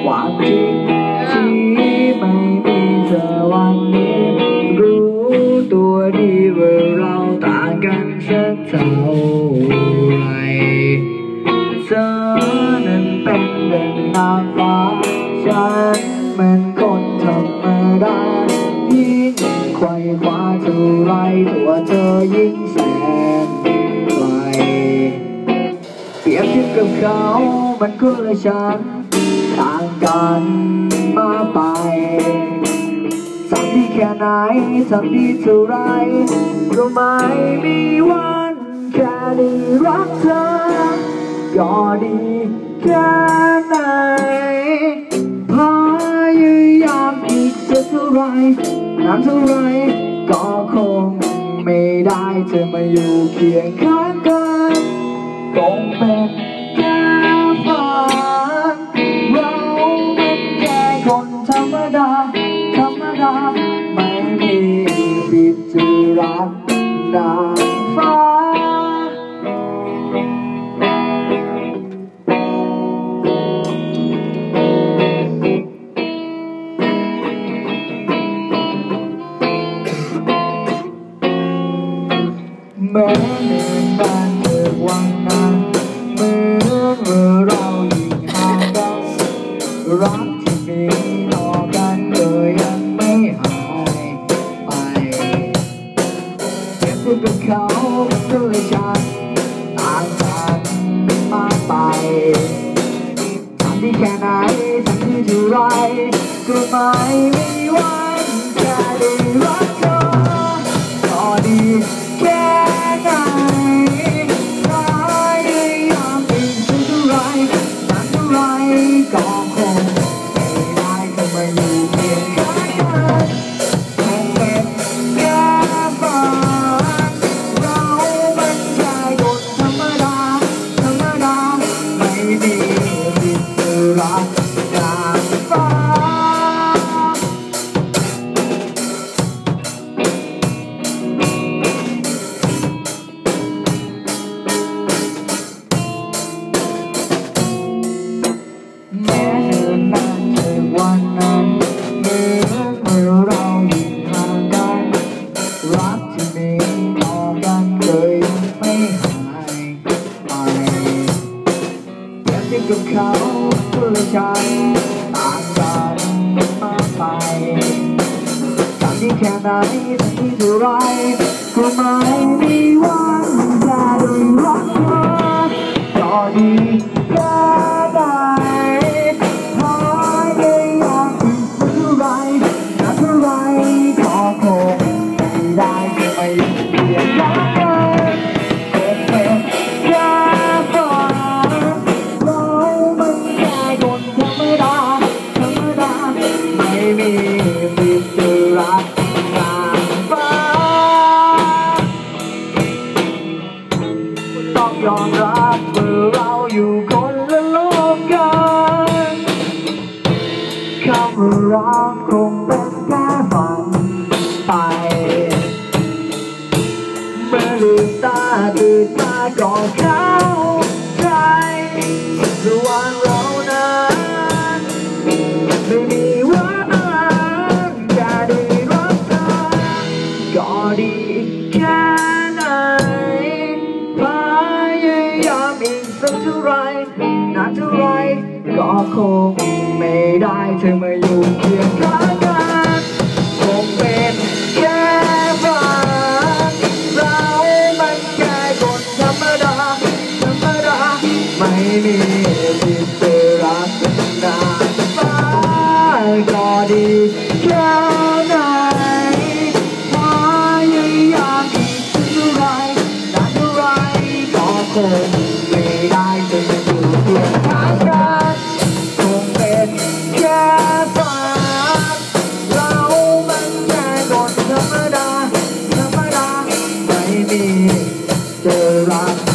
ฉันกับความจริงที่ไม่มีเธอวันนี้ รู้ตัวดีว่าเราต่างกันสักเท่าไหรเธอนั้นเป็นเดังนางฟ้าฉันเป็นคนธรรมดายิ่งไขว่คว้าเท่าไรตัวเธอยิ่งแสนไกลเปรียบเทียบกับเขามันก็เลยฉัน มันมาไปทำดีแค่ไหนทำดีเท่าไรก็ไม่มีวันแค่ได้รักเธอ ก็ดีแค่ไหนพยายามอีกจะเท่าไรนานเท่าไรก็คงไม่ได้เธอมาอยู่เคียงข้างกันคงเป็นาก็เลยฉันต่างกันมากไปทำดีแค่ไหนทำได้เท่าไรก็ไม่มีวันจะได้รัก ก็เลยฉันต่างกันมาก ยอมรับเมื่อเราอยู่คนละโลกกันคำว่ารักคงเป็นแค่ฝันไปเมื่อลืมตาตื่นมาก็เข้าใจระหว่างเรานั้นไม่มีวันจะได้รักเธอก็ดีแค่ เท่าไรนานเท่าไรก็คงไม่ได้เธอมาอยู่เคียงข้างกันคงเป็นแค่ฝันเรามันแค่คนธรรมดาธรรมดาไม่มี The Rock.